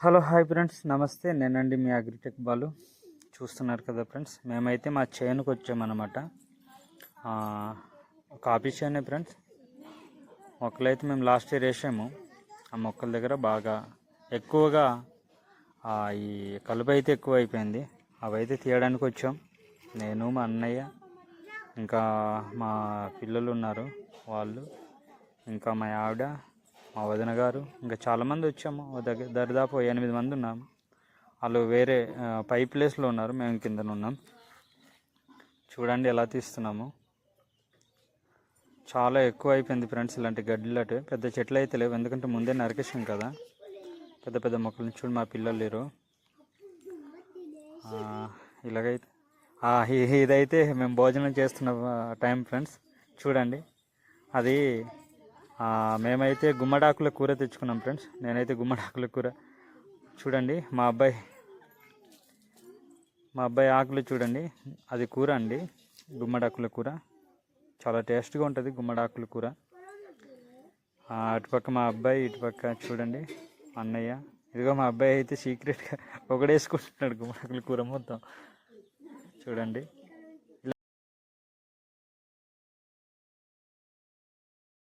Hello hi friends. నమస్తే. నేనండి మీ agritech Balu. చూస్తున్నారు కదా ఫ్రెండ్స్. మేమైతే మా చేనుకు వచ్చామన్నమాట. కాఫీ చేనే ఫ్రెండ్స్. మొక్కలైతే మేము లాస్ట్ ఇయర్ వేసాము. ఆ మొక్కల దగ్గర బాగా ఎక్కువగా ఈ కలుపు అయితే ఎక్కువ అయిపోయింది అవైతే తీయడానికి వచ్చాం. నేను మా అన్నయ్య ఇంకా మా పిల్లలు ఉన్నారు వాళ్ళు ఇంకా మా ఆవిడ మా వదిన గారు ఇంకా చాలామంది వచ్చాము. దగ్గర దరిదాపు ఎనిమిది మంది ఉన్నాము వాళ్ళు వేరే పై ప్లేస్లో ఉన్నారు. మేము కింద ఉన్నాం. చూడండి ఎలా తీస్తున్నాము. చాలా ఎక్కువ అయిపోయింది ఫ్రెండ్స్ ఇలాంటి గడ్డిలాంటి పెద్ద చెట్లు అయితే లేవు. ఎందుకంటే ముందే నరికేసాం కదా. పెద్ద పెద్ద మొక్కలు చూడు మా పిల్లలు లేరు. ఇలాగైతే ఇదైతే మేము భోజనం చేస్తున్న టైం ఫ్రెండ్స్. చూడండి. అది మేమైతే గుమ్మడాకుల కూర తెచ్చుకున్నాం ఫ్రెండ్స్. నేనైతే గుమ్మడాకుల కూర. చూడండి మా అబ్బాయి మా అబ్బాయి ఆకులు చూడండి. అది కూర అండి గుమ్మడాకుల కూర. చాలా టేస్ట్గా ఉంటుంది గుమ్మడాకుల కూర. అటుపక్క మా అబ్బాయి ఇటుపక్క చూడండి అన్నయ్య. ఇదిగో మా అబ్బాయి అయితే సీక్రెట్గా ఒకడేసుకుంటున్నాడు గుమ్మడాకుల కూర మొత్తం. చూడండి.